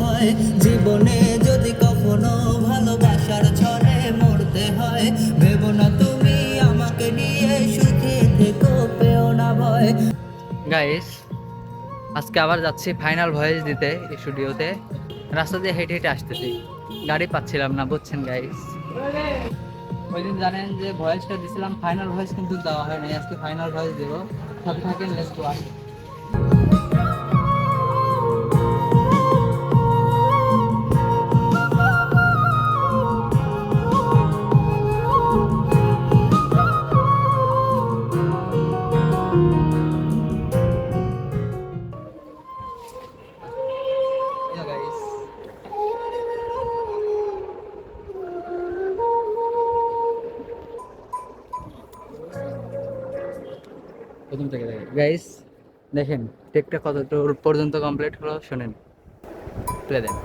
হয়। জীবনে যদি কখনো ভালোবাসার ছলে মরতে হয়, ভেবো না তুমি আমাকে নিয়ে সুখে থেকো, পেও না ভয়। গাইস আজকে আবার যাচ্ছি ফাইনাল ভয়েস দিতে স্টুডিওতে রাস্তা দিয়ে হেঁটে হেঁটে আসতেছি। গাড়ি পাচ্ছিলাম না, বুঝছেন গাইস ওই দিন জানেন যে ভয়েসটা দিছিলাম ফাইনাল ভয়েস কিন্তু দেওয়া হয়নি। আজকে ফাইনাল ভয়েস দেবো। সাথে থাকেন লেটস গাইস দেখেন টেকটা কত পর্যন্ত কমপ্লিট হলো শোনেন। প্লে দেন।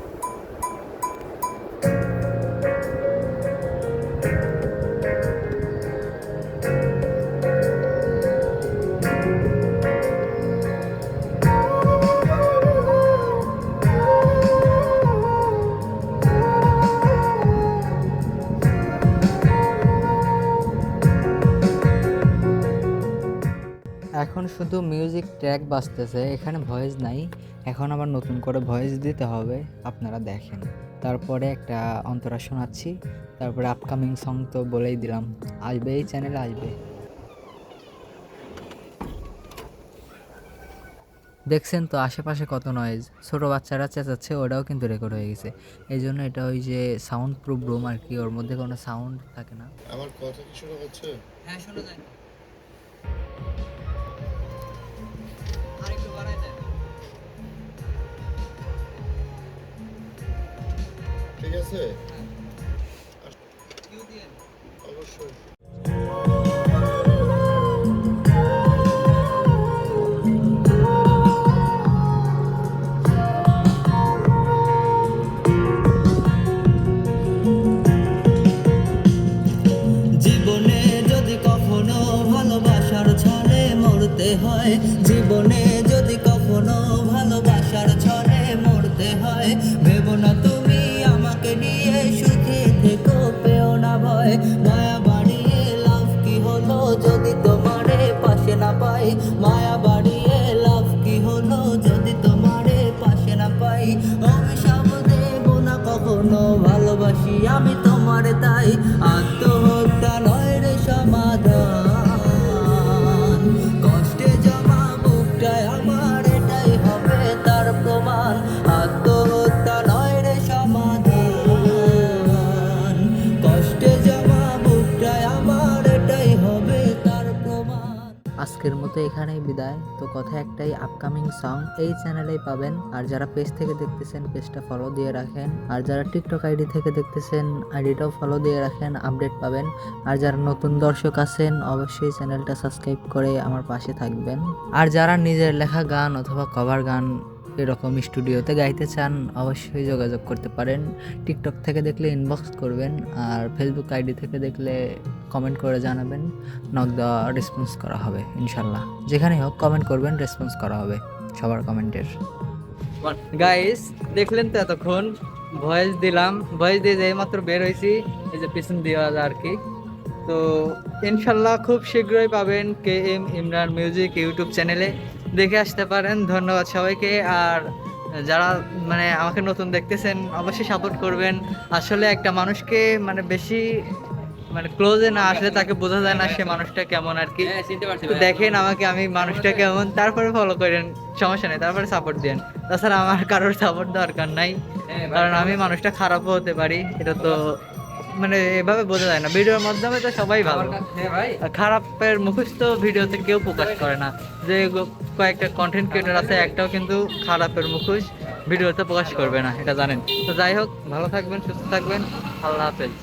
এখন শুধু মিউজিক ট্র্যাক বাজতেছে এখানে ভয়েস নাই। এখন আবার নতুন করে ভয়েস দিতে হবে আপনারা দেখেন। তারপরে একটা অন্তরা শোনাচ্ছি তারপরে আপকামিং সং তো বলেই দিলাম। আসবে এই চ্যানেলে আসবে। দেখছেন তো আশেপাশে কত নয়েজ ছোটো বাচ্চারা চেঁচাচ্ছে ওটাও কিন্তু রেকর্ড হয়ে গেছে। এই জন্য এটা ওই যে সাউন্ড প্রুফ রুম আর কি ওর মধ্যে কোনো সাউন্ড থাকে না। আমার কথা কি শোনা হচ্ছে হ্যাঁ শোনা যায়। আছে? অবশ্যই জীবনে যদি কখনো ভালোবাসার ছলে মরতে হয়, জীবনে যদি কখনো ভালোবাসার ছলে মরতে হয়, ভেবো না তুমি প্রমাণ আত্মহত্যা নয় রে সমাধান। কষ্টে জমা আমার এটাই হবে তার প্রমাণ। আজকের মতো এখানেই বিদায়। তো কথা একটাই আপকামিং সং এই চ্যানেলেই পাবেন। আর যারা পেজ থেকে দেখতেছেন পেজটা ফলো দিয়ে রাখেন। আর যারা টিকটক আইডি থেকে দেখতেছেন আইডিটাও ফলো দিয়ে রাখেন আপডেট পাবেন। আর যারা নতুন দর্শক আছেন, অবশ্যই চ্যানেলটা সাবস্ক্রাইব করে আমার পাশে থাকবেন। আর যারা নিজের লেখা গান অথবা কভার গান এরকম স্টুডিওতে গাইতে চান, অবশ্যই যোগাযোগ করতে পারেন। টিকটক থেকে দেখলে ইনবক্স করবেন আর ফেসবুক আইডি থেকে দেখলে কমেন্ট করে জানাবেন। নক দেওয়া রেসপন্স করা হবে ইনশাল্লাহ যেখানেই হোক কমেন্ট করবেন রেসপন্স করা হবে সবার কমেন্টের গাইস দেখলেন তো এতক্ষণ ভয়েস দিলাম। ভয়েস দিয়ে যেই মাত্র বের হয়েছি, এই যে পিছন দিয়ে আর কি। তো ইনশাল্লাহ খুব শীঘ্রই পাবেন K M Imran music YouTube চ্যানেলে দেখে আসতে পারেন। ধন্যবাদ সবাইকে। আর যারা মানে আমাকে নতুন দেখতেছেন অবশ্যই সাপোর্ট করবেন। আসলে একটা মানুষকে মানে বেশি মানে ক্লোজে না আসলে তাকে বোঝা যায় না সে মানুষটা কেমন আর কি। দেখেন আমাকে আমি মানুষটা কেমন। তারপরে ফলো করেন সমস্যা নেই তারপরে সাপোর্ট দেন। তাছাড়া আমার কারোর সাপোর্ট দরকার নাই। কারণ আমি মানুষটা খারাপও হতে পারি এটা তো মানে এভাবে বোঝা যায় না। ভিডিওর মাধ্যমে তো সবাই ভালো। আর খারাপের মুখস্থ তো ভিডিওতে কেউ প্রকাশ করে না। যে কয়েকটা কন্টেন্ট ক্রিয়েটার আছে একটাও কিন্তু খারাপের মুখোশ ভিডিওতে প্রকাশ করবে না এটা জানেন। তো যাই হোক ভালো থাকবেন সুস্থ থাকবেন। আল্লাহ হাফেজ।